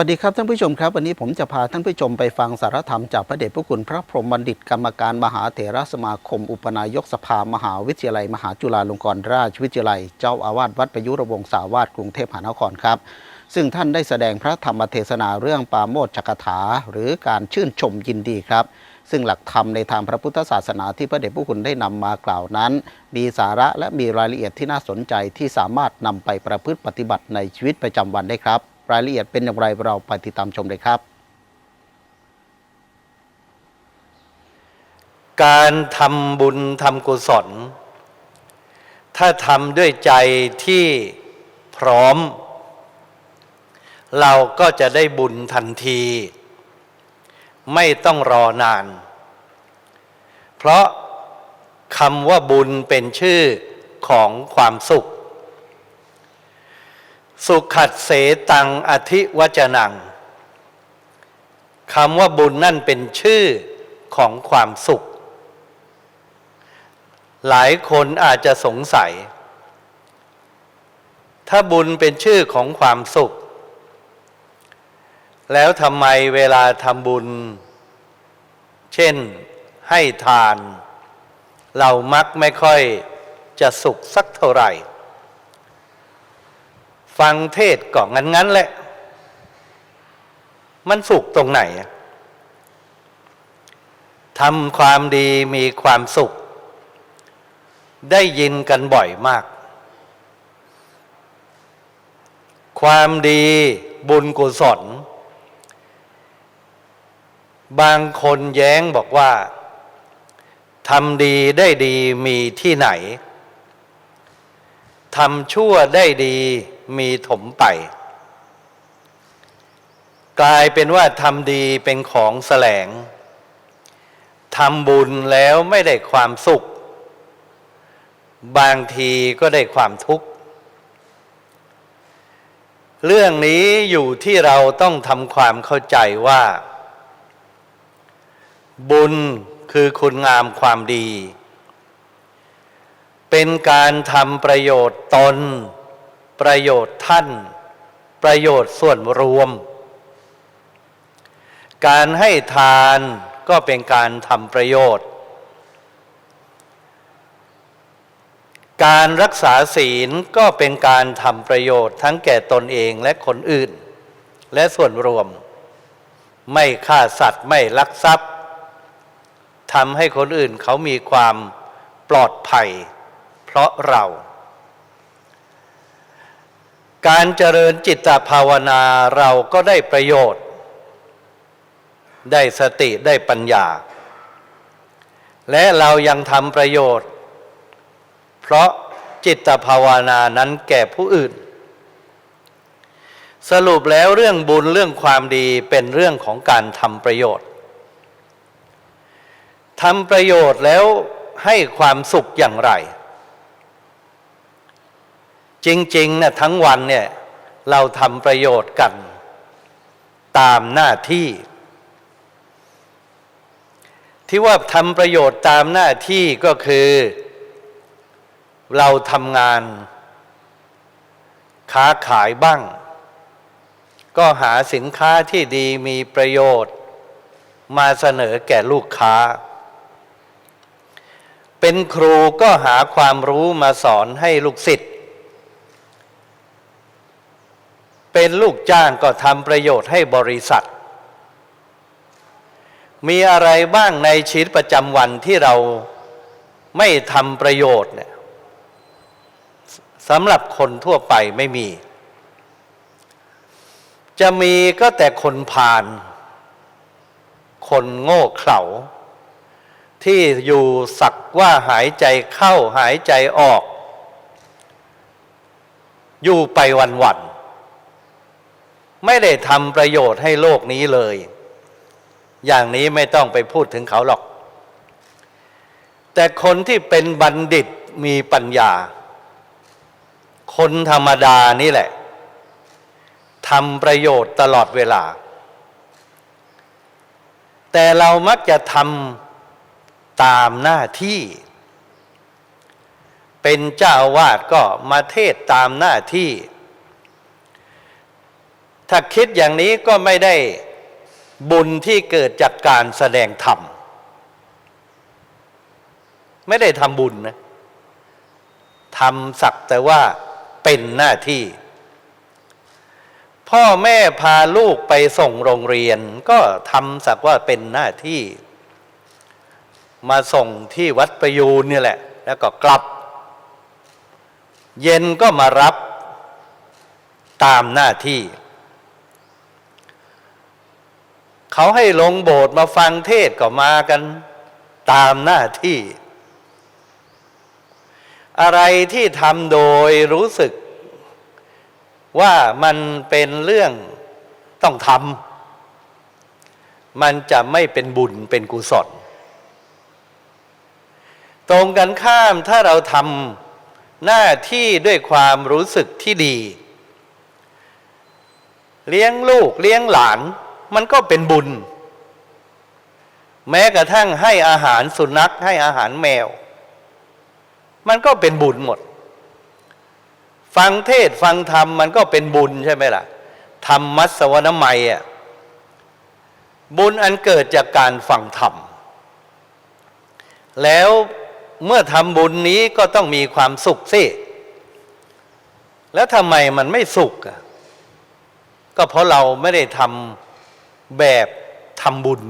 วัสดีครับท่านผู้ชมครับ วันนี้ผมจะพาท่านผู้ชมไปฟังสารธรรมจากพระเดชพระคุณพระพรหมบัณฑิตกรรมการมหาเถรสมาคม อุปนายกสภามหาวิทยาลัย มหาจุฬาลงกรณราชวิทยาลัย เจ้าอาวาสวัดประยุรวงศาวาสกรุงเทพมหานครครับ ซึ่งท่านได้แสดงพระธรรมเทศนาเรื่องปาโมดจักถา หรือการชื่นชมยินดีครับ ซึ่งหลักธรรมในทางพระพุทธศาสนาที่พระเดชพระคุณได้นำมากล่าวนั้น มีสาระและมีรายละเอียดที่น่าสนใจที่สามารถนำไปประพฤติปฏิบัติในชีวิตประจำวันได้ครับ รายละเอียดเป็นอย่างไรเราไปติดตามชมเลยครับ การทำบุญทำกุศล ถ้าทำด้วยใจที่พร้อม เราก็จะได้บุญทันที ไม่ต้องรอนาน เพราะคำว่าบุญเป็นชื่อของความสุข สุขัดเสตังอธิวจนังคำว่าบุญนั่นเป็นชื่อของความสุข หลายคนอาจจะสงสัย ถ้าบุญเป็นชื่อของความสุข แล้วทำไมเวลาทำบุญ เช่นให้ทาน เรามักไม่ค่อยจะสุขสักเท่าไหร่ ฟังเทศก็งั้นๆแหละ มันสุขตรงไหนทำความดีมีความสุข ได้ยินกันบ่อยมาก ความดีบุญกุศล บางคนแย้งบอกว่าทำดีได้ดีมีที่ไหนทำชั่วได้ดี มีถมไป กลายเป็นว่าทำดีเป็นของแสลงทำบุญแล้วไม่ได้ความสุข บางทีก็ได้ความทุกข์ เรื่องนี้อยู่ที่เราต้องทำความเข้าใจว่า บุญคือคุณงามความดี เป็นการทำประโยชน์ตน ประโยชน์ท่าน ประโยชน์ส่วนรวม การให้ทานก็เป็นการทำประโยชน์ การรักษาศีลก็เป็นการทำประโยชน์ทั้งแก่ตนเองและคนอื่น และส่วนรวม ไม่ฆ่าสัตว์ไม่ลักทรัพย์ทำให้คนอื่นเขามีความปลอดภัย เพราะเรา การเจริญจิตภาวนาเราก็ได้ประโยชน์ ได้สติได้ปัญญา และเรายังทำประโยชน์ เพราะจิตภาวนานั้นแก่ผู้อื่น สรุปแล้วเรื่องบุญเรื่องความดีเป็นเรื่องของการทำประโยชน์ทำประโยชน์แล้วให้ความสุขอย่างไร จริงๆนะทั้งวันเนี่ยเราทำประโยชน์กัน ตามหน้าที่ ที่ว่าทำประโยชน์ตามหน้าที่ก็คือ เราทำงาน ค้าขายบ้าง ก็หาสินค้าที่ดีมีประโยชน์ มาเสนอแก่ลูกค้า เป็นครูก็หาความรู้มาสอนให้ลูกศิษย์ เป็นลูกจ้างก็ทำประโยชน์ให้บริษัท มีอะไรบ้างในชีวิตประจำวันที่เราไม่ทำประโยชน์เนี่ยสำหรับคนทั่วไปไม่มี จะมีก็แต่คนพาลคนโง่เขลาที่อยู่สักว่าหายใจเข้าหายใจออก อยู่ไปวันๆ ไม่ได้ทำประโยชน์ให้โลกนี้เลย อย่างนี้ไม่ต้องไปพูดถึงเขาหรอก แต่คนที่เป็นบัณฑิตมีปัญญา คนธรรมดานี่แหละทำประโยชน์ตลอดเวลา แต่เรามักจะทำตามหน้าที่ เป็นเจ้าวาสก็มาเทศตามหน้าที่ ถ้าคิดอย่างนี้ก็ไม่ได้บุญที่เกิดจากการแสดงธรรม ไม่ได้ทำบุญนะทำสักแต่ว่าเป็นหน้าที่ พ่อแม่พาลูกไปส่งโรงเรียน ก็ทำสักว่าเป็นหน้าที่ มาส่งที่วัดประยูนนี่แหละ แล้วก็กลับ เย็นก็มารับตามหน้าที่ เขาให้ลงโบสถ์มาฟังเทศก็มากันตามหน้าที่ อะไรที่ทำโดยรู้สึกว่ามันเป็นเรื่องต้องทำมันจะไม่เป็นบุญเป็นกุศลตรงกันข้ามถ้าเราทำหน้าที่ด้วยความรู้สึกที่ดี เลี้ยงลูกเลี้ยงหลาน มันก็เป็นบุญ แม้กระทั่งให้อาหารสุนัขให้อาหารแมว มันก็เป็นบุญหมด ฟังเทศฟังธรรมมันก็เป็นบุญใช่ไหมล่ะธรรมมัสวรรณไมยอะบุญอันเกิดจากการฟังธรรม แล้วเมื่อทำบุญนี้ก็ต้องมีความสุขสิแล้วทำไมมันไม่สุขอะก็เพราะเราไม่ได้ทำ แบบทำบุญ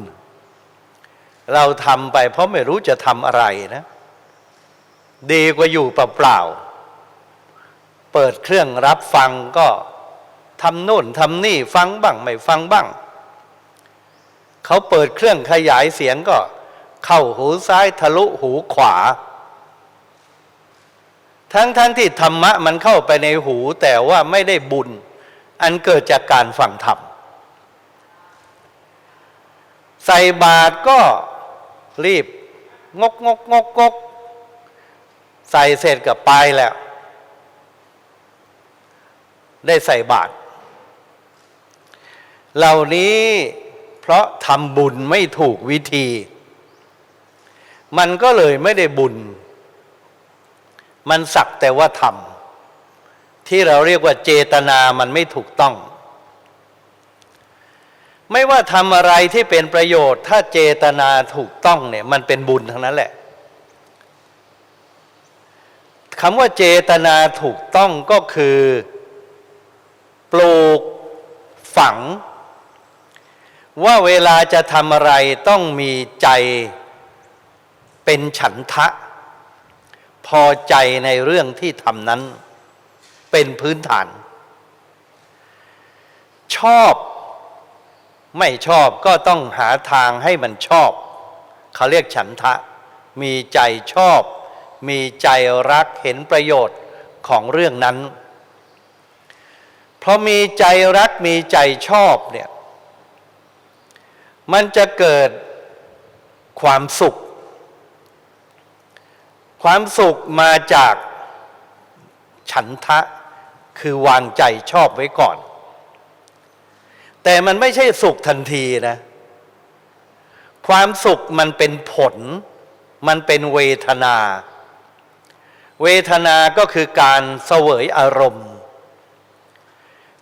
เราทำไปเพราะไม่รู้จะทำอะไรนะ ดีกว่าอยู่เปล่าๆเปิดเครื่องรับฟังก็ทำโน่นทำนี่ฟังบ้างไม่ฟังบ้าง เขาเปิดเครื่องขยายเสียงก็ เข้าหูซ้ายทะลุหูขวา ทั้งๆทที่ธรรมะมันเข้าไปในหูแต่ว่าไม่ได้บุญ อันเกิดจากการฟังธรรม ใส่บาตรก็รีบ งกงกงกงกใส่เสร็จกับไปแล้ว ได้ใส่บาตรเหล่านี้เพราะทำบุญไม่ถูกวิธี มันก็เลยไม่ได้บุญ มันสักแต่ว่าทำที่เราเรียกว่าเจตนามันไม่ถูกต้อง ไม่ว่าทำอะไรที่เป็นประโยชน์ ถ้าเจตนาถูกต้องเนี่ย มันเป็นบุญทั้งนั้นแหละคำว่าเจตนาถูกต้องก็คือ ปลูกฝัง ว่าเวลาจะทำอะไรต้องมีใจเป็นฉันทะ พอใจในเรื่องที่ทำนั้น เป็นพื้นฐาน ชอบ ไม่ชอบก็ต้องหาทางให้มันชอบ เขาเรียกฉันทะ มีใจชอบ มีใจรักเห็นประโยชน์ของเรื่องนั้น เพราะมีใจรักมีใจชอบเนี่ยมันจะเกิดความสุข ความสุขมาจากฉันทะคือวางใจชอบไว้ก่อน แต่มันไม่ใช่สุขทันทีนะ ความสุขมันเป็นผล มันเป็นเวทนา เวทนาก็คือการเสวยอารมณ์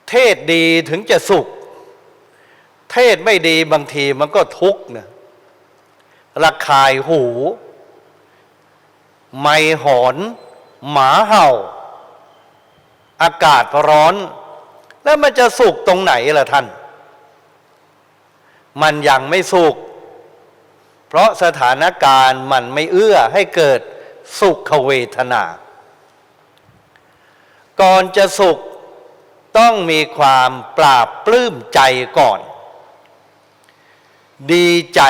เทศดีถึงจะสุข เทศไม่ดีบางทีมันก็ทุกข์นะระคายหู ไม่หอน หมาเห่า อากาศร้อน แล้วมันจะสุขตรงไหนล่ะท่าน มันยังไม่สุข เพราะสถานการณ์มันไม่เอื้อให้เกิดสุขเวทนา ก่อนจะสุขต้องมีความปราบปลื้มใจก่อน ดีใจ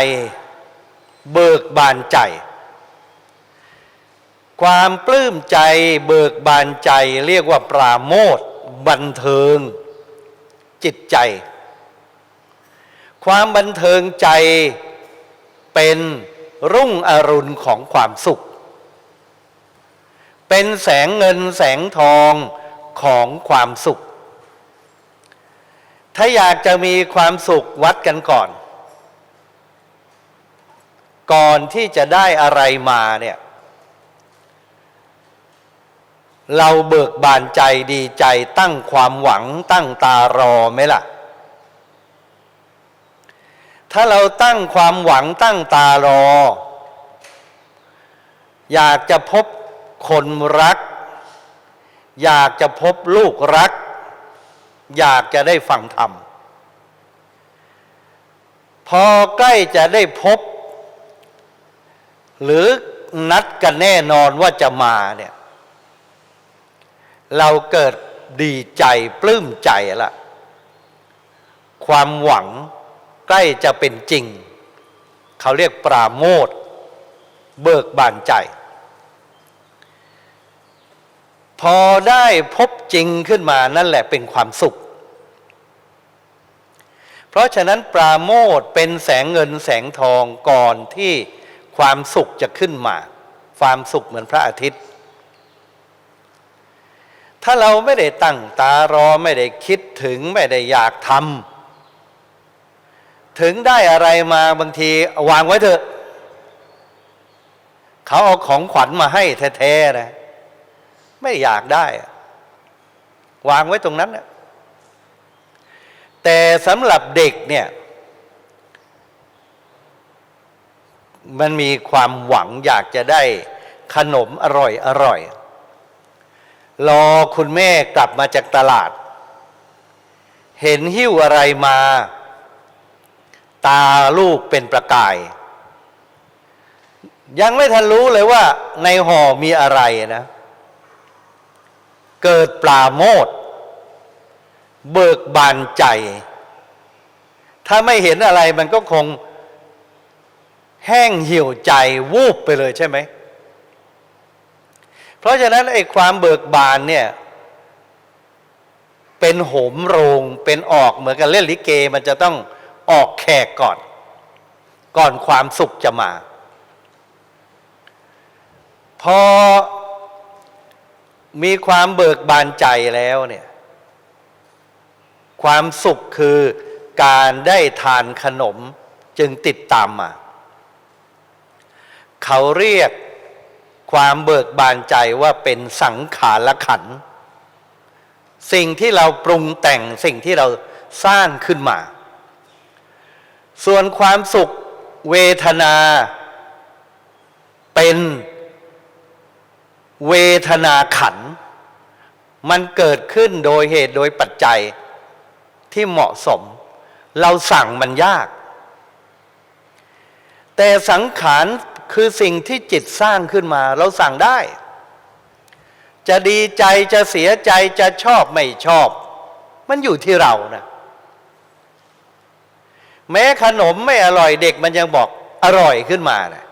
เบิกบานใจ ความปลื้มใจเบิกบานใจเรียกว่าปราโมทบันเทิง จิตใจ ความบันเทิงใจเป็นรุ่งอรุณของความสุข เป็นแสงเงินแสงทองของความสุข ถ้าอยากจะมีความสุขวัดกันก่อน ก่อนที่จะได้อะไรมาเนี่ยเราเบิกบานใจดีใจตั้งความหวังตั้งตารอไหมล่ะ ถ้าเราตั้งความหวังตั้งตารอ อยากจะพบคนรัก อยากจะพบลูกรัก อยากจะได้ฟังธรรม พอใกล้จะได้พบ หรือนัดกันแน่นอนว่าจะมาเนี่ย เราเกิดดีใจปลื้มใจละความหวัง ใกล้จะเป็นจริง เขาเรียกปราโมทเบิกบานใจ พอได้พบจริงขึ้นมานั่นแหละเป็นความสุข เพราะฉะนั้นปราโมทเป็นแสงเงินแสงทองก่อนที่ความสุขจะขึ้นมา ความสุขเหมือนพระอาทิตย์ ถ้าเราไม่ได้ตั้งตารอไม่ได้คิดถึงไม่ได้อยากทำ ถึงได้อะไรมาบางทีวางไว้เถอะ เขาเอาของขวัญมาให้แท้ๆนะ ไม่อยากได้ วางไว้ตรงนั้นนะแต่สำหรับเด็กเนี่ย มันมีความหวังอยากจะได้ขนมอร่อยอร่อย รอคุณแม่กลับมาจากตลาด เห็นหิ้วอะไรมา ตาลูกเป็นประกาย ยังไม่ทันรู้เลยว่า ในห่อมีอะไรนะ เกิดปลาโมดเบิกบานใจ ถ้าไม่เห็นอะไรมันก็คงแห้งเหี่ยวใจวูบไปเลยใช่ไหม เพราะฉะนั้นไอ้ความเบิกบานเนี่ย เป็นโหมโรง เป็นออกเหมือนกับเล่นลิเกมันจะต้อง ออกแขกก่อน ก่อนความสุขจะมา พอมีความเบิกบานใจแล้วเนี่ยความสุขคือการได้ทานขนมจึงติดตามมา เขาเรียกความเบิกบานใจว่าเป็นสังขารขัน สิ่งที่เราปรุงแต่งสิ่งที่เราสร้างขึ้นมา ส่วนความสุขเวทนา เป็นเวทนาขัน มันเกิดขึ้นโดยเหตุโดยปัจจัยที่เหมาะสม เราสั่งมันยาก แต่สังขารคือสิ่งที่จิตสร้างขึ้นมา เราสั่งได้ จะดีใจจะเสียใจจะชอบไม่ชอบ มันอยู่ที่เรานะ แม้ขนมไม่อร่อยเด็กมันยังบอกอร่อยขึ้นมานะ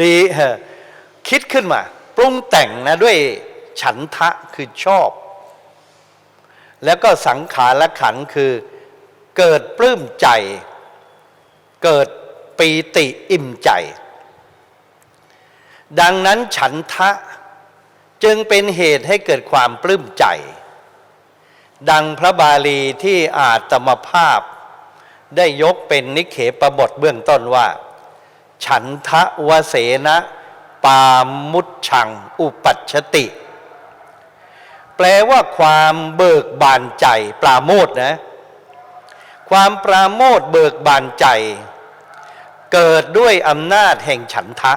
ดีเออคิดขึ้นมา ปรุงแต่งนะด้วยฉันทะคือชอบ แล้วก็สังขารละขันคือเกิดปลื้มใจ เกิดปีติอิ่มใจ ดังนั้นฉันทะจึงเป็นเหตุให้เกิดความปลื้มใจ ดังพระบาลีที่อาตมภาพ ได้ยกเป็นนิเขปบทเบื้องต้นว่า ฉันทะวเสนะปามุชชัง อุปัชชติ แปลว่าความเบิกบานใจ ปราโมทนะ ความปราโมทเบิกบานใจ เกิดด้วยอำนาจแห่งฉันทะ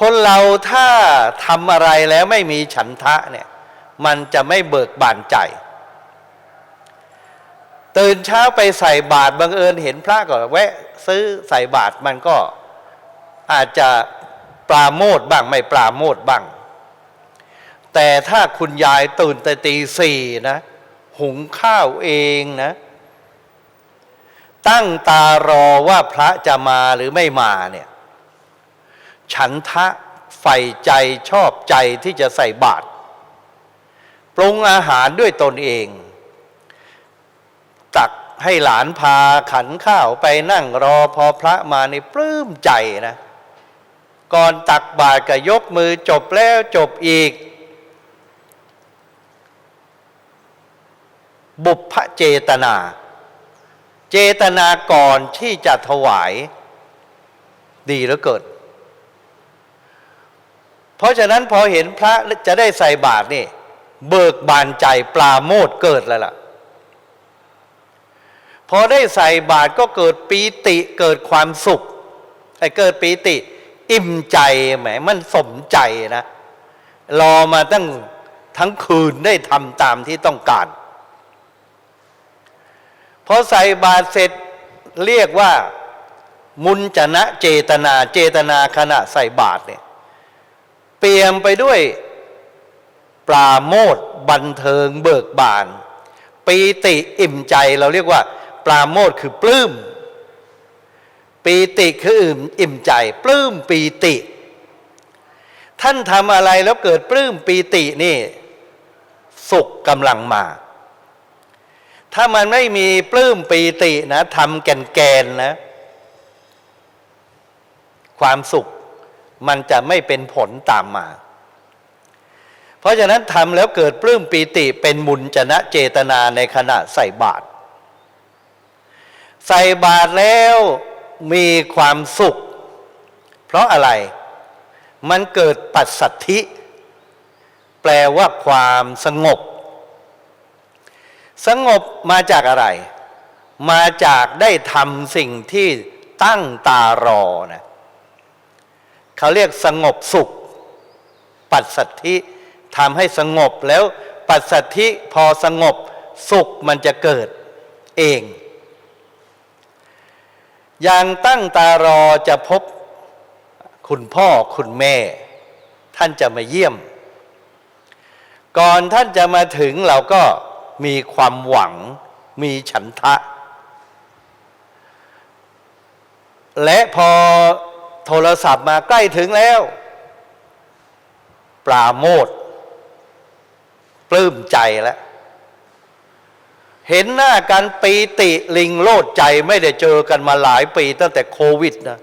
คนเราถ้าทำอะไรแล้วไม่มีฉันทะเนี่ย มันจะไม่เบิกบานใจ ตื่นเช้าไปใส่บาตรบังเอิญเห็นพระก็แวะซื้อใส่บาตรมันก็อาจจะปราโมทบ้างไม่ปราโมทบ้าง แต่ถ้าคุณยายตื่นแต่ตีสี่นะหุงข้าวเองนะ ตั้งตารอว่าพระจะมาหรือไม่มาเนี่ย ฉันทะใฝ่ใจชอบใจที่จะใส่บาตร ปรุงอาหารด้วยตนเอง ตักให้หลานพาขันข้าวไปนั่งรอพอพระมาในปลื้มใจนะ ก่อนตักบาตรก็ยกมือจบแล้วจบอีก บุพเจตนา เจตนาก่อนที่จะถวาย ดีเหลือเกินเพราะฉะนั้นพอเห็นพระจะได้ใส่บาตรนี่ เบิกบานใจปลาโมดเกิดแล้วล่ะ พอได้ใส่บาตรก็เกิดปีติเกิดความสุขไอ้เกิดปีติ อิ่มใจแหมมันสมใจนะ รอมาตั้งทั้งคืนได้ทำตามที่ต้องการ พอใส่บาตรเสร็จเรียกว่า มุนจนะเจตนาเจตนาขณะใส่บาตรเนี่ยเปลี่ยมไปด้วย ปราโมทบันเทิงเบิกบาน ปีติอิ่มใจเราเรียกว่า ปราโมทคือปลื้มปีติคืออิ่มอิ่มใจ ปลื้มปีติ ท่านทำอะไรแล้วเกิดปลื้มปีตินี่ สุขกำลังมา ถ้ามันไม่มีปลื้มปีตินะทำแก่นแกนๆนะ ความสุขมันจะไม่เป็นผลตามมา เพราะฉะนั้นทำแล้วเกิดปลื้มปีติเป็นมุนจนะเจตนาในขณะใส่บาตรใส่บาตรแล้วมีความสุข เพราะอะไรมันเกิดปัสสัทธิ แปลว่าความสงบ สงบมาจากอะไร มาจากได้ทำสิ่งที่ตั้งตารอนะเขาเรียกสงบสุข ปัสสัทธิ ทำให้สงบแล้วปัสสัทธิพอสงบสุขมันจะเกิดเองอย่างตั้งตารอจะพบคุณพ่อคุณแม่ ท่านจะมาเยี่ยม ก่อนท่านจะมาถึงเราก็มีความหวังมีฉันทะ และพอโทรศัพท์มาใกล้ถึงแล้ว ปราโมท ปลื้มใจแล้ว เห็นหน้ากันปีติลิงโลดใจไม่ได้เจอกันมาหลายปีตั้งแต่โควิดนะ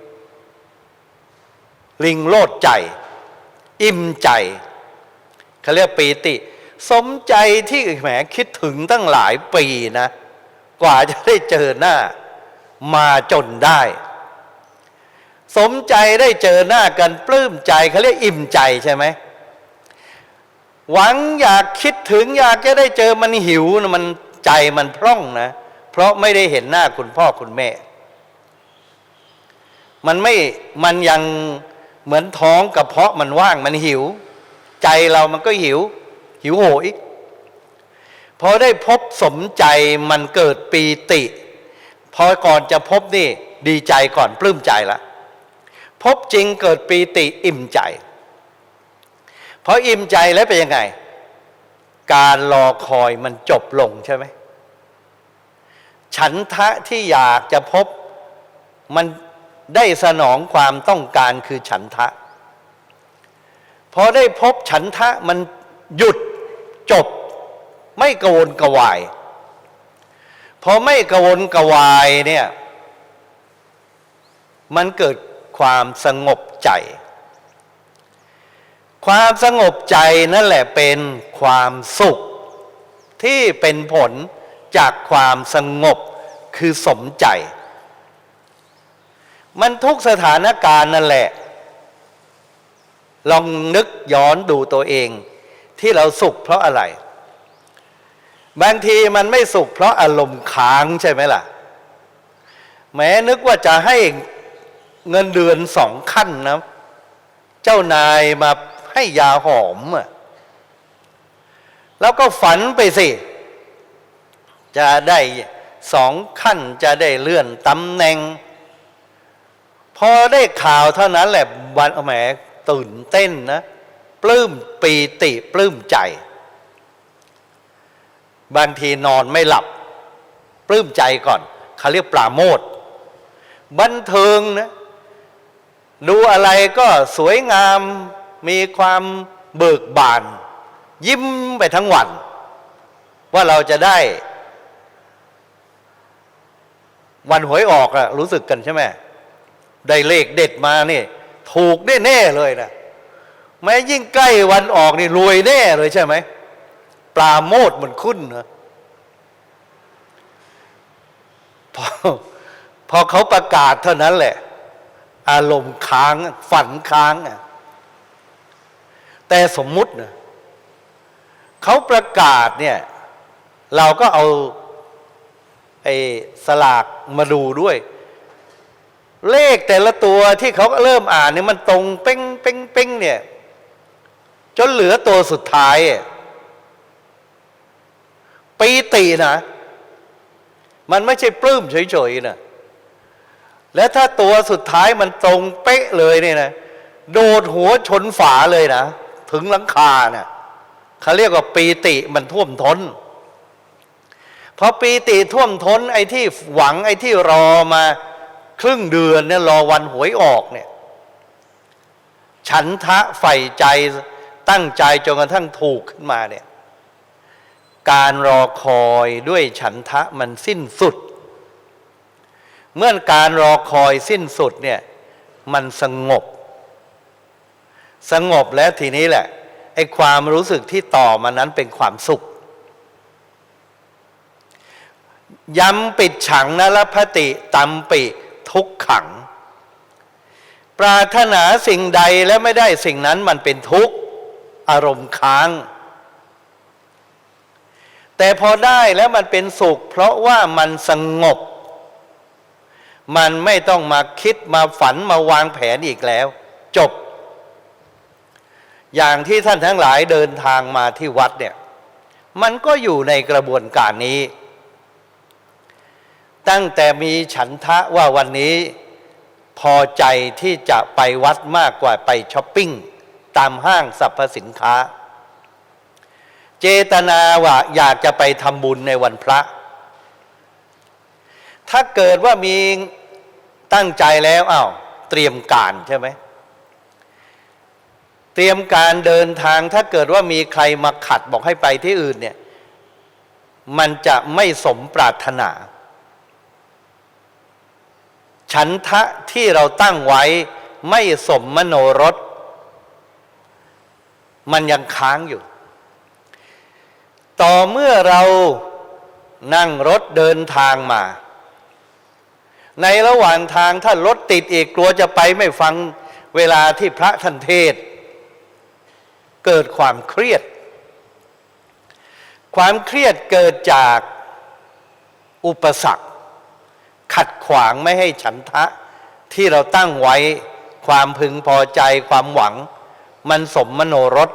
ลิงโลดใจ อิ่มใจเขาเรียกปีติ สมใจที่แหมคิดถึงตั้งหลายปีนะ กว่าจะได้เจอหน้า มาจนได้ สมใจได้เจอหน้ากันปลื้มใจเขาเรียกอิ่มใจใช่ไหม หวังอยากคิดถึงอยากจะได้เจอมันหิวนะมันใจมันพร่องนะ เพราะไม่ได้เห็นหน้าคุณพ่อคุณแม่ มันไม่มันยังเหมือนท้องกับเพาะมันว่างมันหิว ใจเรามันก็หิว หิวโหยพอได้พบสมใจมันเกิดปีติ พอก่อนจะพบนี่ดีใจก่อนปลื้มใจละ พบจริงเกิดปีติอิ่มใจ พออิ่มใจแล้วเป็นยังไง การรอคอยมันจบลงใช่ไหมฉันทะที่อยากจะพบมันได้สนองความต้องการคือฉันทะ พอได้พบฉันทะมันหยุดจบ ไม่กระวนกวาย พอไม่กระวนกวายเนี่ย มันเกิดความสงบใจ ความสงบใจนั่นแหละเป็นความสุข ที่เป็นผลจากความสงบคือสมใจ มันทุกสถานการณ์นั่นแหละ ลองนึกย้อนดูตัวเอง ที่เราสุขเพราะอะไร บางทีมันไม่สุขเพราะอารมณ์ค้างใช่ไหมล่ะ แม้นึกว่าจะให้เงินเดือนสองขั้นนะ เจ้านายมา ให้ยาหอมแล้วก็ฝันไปสิ จะได้สองขั้นจะได้เลื่อนตำแหน่ง พอได้ข่าวเท่านั้นแหละวันแหมตื่นเต้นนะ ปลื้มปีติปลื้มใจ บางทีนอนไม่หลับ ปลื้มใจก่อนเขาเรียกปราโมทบันเทิงนะดูอะไรก็สวยงาม มีความเบิกบาน ยิ้มไปทั้งวัน ว่าเราจะได้ วันหวยออกอะรู้สึกกันใช่ไหมได้เลขเด็ดมานี่ ถูกแน่ๆเลยนะแม้ยิ่งใกล้วันออกนี่รวยแน่เลยใช่ไหมปลาโมดมันขึ้นนะพอพอเขาประกาศเท่านั้นแหละ อารมณ์ค้าง ฝันค้างอะ แต่สมมุตินะเขาประกาศเนี่ย เราก็เอาไอ้สลากมาดูด้วย เลขแต่ละตัวที่เขาเริ่มอ่านเนี่ยมันตรงเป้งเป้งเป้งเนี่ย จนเหลือตัวสุดท้ายปีตินะมันไม่ใช่ปลื้มเฉยๆนะและถ้าตัวสุดท้ายมันตรงเป๊ะเลยเนี่ยนะ โดดหัวชนฝาเลยนะ ถึงหลังคาเนะ่ยเขาเรียกว่าปีติมันท่วมท้นพอปีติท่วมท้นไอ้ที่หวังไอ้ที่รอมาครึ่งเดือนเนี่ยรอวันหวยออกเนี่ย ฉันทะใฝ่ใจตั้งใจจนกระทั่งถูกขึ้นมาเนี่ย การรอคอยด้วยฉันทะมันสิ้นสุด เมื่อการรอคอยสิ้นสุดเนี่ย มันสงบ สงบแล้วทีนี้แหละไอ้ความรู้สึกที่ต่อมานั้นเป็นความสุข ย้ำปิดฉังนรพติตัมปิทุกขัง ปรารถนาสิ่งใดและไม่ได้สิ่งนั้นมันเป็นทุกข์ อารมณ์ค้าง แต่พอได้แล้วมันเป็นสุข เพราะว่ามันสงบ มันไม่ต้องมาคิดมาฝันมาวางแผนอีกแล้ว จบ อย่างที่ท่านทั้งหลายเดินทางมาที่วัดเนี่ย มันก็อยู่ในกระบวนการนี้ ตั้งแต่มีฉันทะว่าวันนี้พอใจที่จะไปวัดมากกว่าไปช้อปปิ้ง ตามห้างสรรพสินค้า เจตนาว่าอยากจะไปทำบุญในวันพระ ถ้าเกิดว่ามีตั้งใจแล้วอ้าวเตรียมการใช่ไหม เตรียมการเดินทางถ้าเกิดว่ามีใครมาขัดบอกให้ไปที่อื่นเนี่ยมันจะไม่สมปรารถนา ฉันทะที่เราตั้งไว้ไม่สมมโนรส มันยังค้างอยู่ ต่อเมื่อเรานั่งรถเดินทางมา ในระหว่างทางถ้ารถติดอีกกลัวจะไปไม่ฟังเวลาที่พระท่านเทศ เกิดความเครียด ความเครียดเกิดจากอุปสรรค ขัดขวางไม่ให้ฉันทะ ที่เราตั้งไว้ความพึงพอใจความหวัง มันสมมโนรส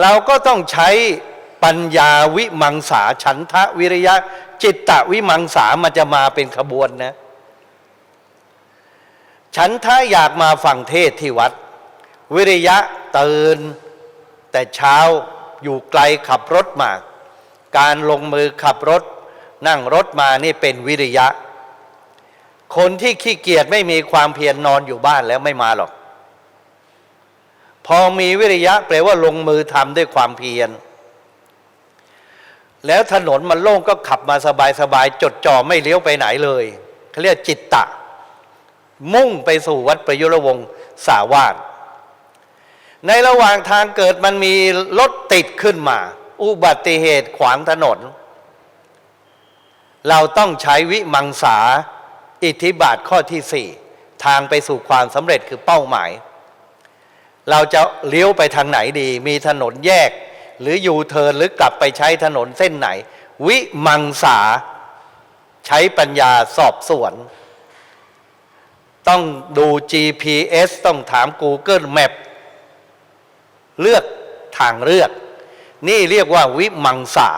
เราก็ต้องใช้ปัญญาวิมังสาฉันทะวิริยะ จิตตะวิมังสามันจะมาเป็นขบวนนะ ฉันทะอยากมาฟังเทศที่วัด วิริยะตื่น แต่เช้าอยู่ไกลขับรถมา การลงมือขับรถ นั่งรถมานี่เป็นวิริยะ คนที่ขี้เกียจไม่มีความเพียรนนอนอยู่บ้านแล้วไม่มาหรอก พอมีวิริยะแปลว่าลงมือทำด้วยความเพียร แล้วถนนมันโล่งก็ขับมาสบายๆจดจ่อไม่เลี้ยวไปไหนเลยเขาเรียกจิตตะ มุ่งไปสู่วัดประยุรวงศ์สาวาส ในระหว่างทางเกิดมันมีรถติดขึ้นมา อุบัติเหตุขวางถนน เราต้องใช้วิมังสาอิทธิบาทข้อที่สี่ทางไปสู่ความสำเร็จคือเป้าหมาย เราจะเลี้ยวไปทางไหนดี มีถนนแยก หรือยูเทิร์นหรือกลับไปใช้ถนนเส้นไหน วิมังสาใช้ปัญญาสอบสวน ต้องดู GPS ต้องถาม Google Map เลือกทางเลือก นี่เรียกว่าวิมังสา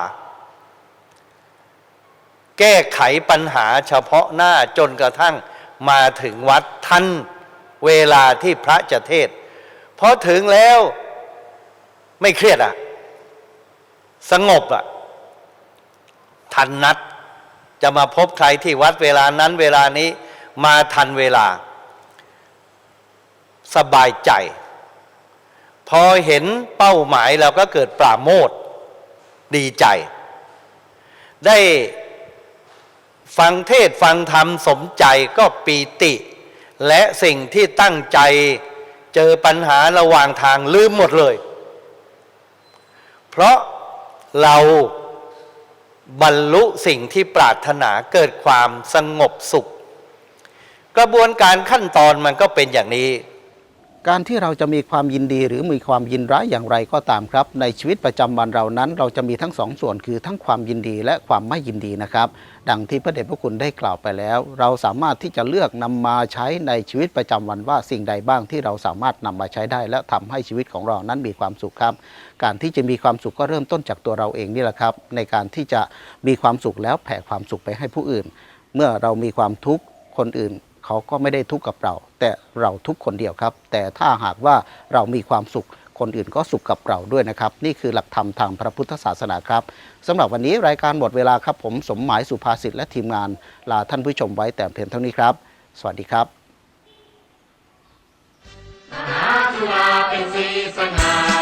แก้ไขปัญหาเฉพาะหน้าจนกระทั่งมาถึงวัดทันเวลาที่พระจะเทศพอถึงแล้วไม่เครียดอะสงบอะทันนัดจะมาพบใครที่วัดเวลานั้นเวลานี้มาทันเวลา สบายใจ พอเห็นเป้าหมายเราก็เกิดปราโมทดีใจ ได้ฟังเทศฟังธรรมสมใจก็ปีติ และสิ่งที่ตั้งใจเจอปัญหาระหว่างทางลืมหมดเลย เพราะเราบรรลุสิ่งที่ปรารถนาเกิดความสงบสุข กระบวนการขั้นตอนมันก็เป็นอย่างนี้ การที่เราจะมีความยินดีหรือมีความยินร้ายอย่างไรก็ตามครับ ในชีวิตประจำวันเรานั้น เราจะมีทั้งสองส่วนคือทั้งความยินดีและความไม่ยินดีนะครับ ดังที่พระเดชพระคุณได้กล่าวไปแล้ว เราสามารถที่จะเลือกนำมาใช้ในชีวิตประจำวันว่าสิ่งใดบ้างที่เราสามารถนำมาใช้ได้ และทำให้ชีวิตของเรานั้นมีความสุขครับ การที่จะมีความสุขก็เริ่มต้นจากตัวเราเองนี่แหละครับ ในการที่จะมีความสุขแล้วแผ่ความสุขไปให้ผู้อื่น เมื่อเรามีความทุกข์คนอื่น เขาก็ไม่ได้ทุกข์กับเรา แต่เราทุกคนเดียวครับ แต่ถ้าหากว่าเรามีความสุขคนอื่นก็สุขกับเราด้วยนะครับ นี่คือหลักธรรมทางพระพุทธศาสนาครับสำหรับวันนี้รายการหมดเวลาครับ ผมสมหมายสุภาษิตและทีมงาน ลาท่านผู้ชมไว้แต่เพียงเท่านี้ครับ สวัสดีครับมหาจุาเป็นสีสง่า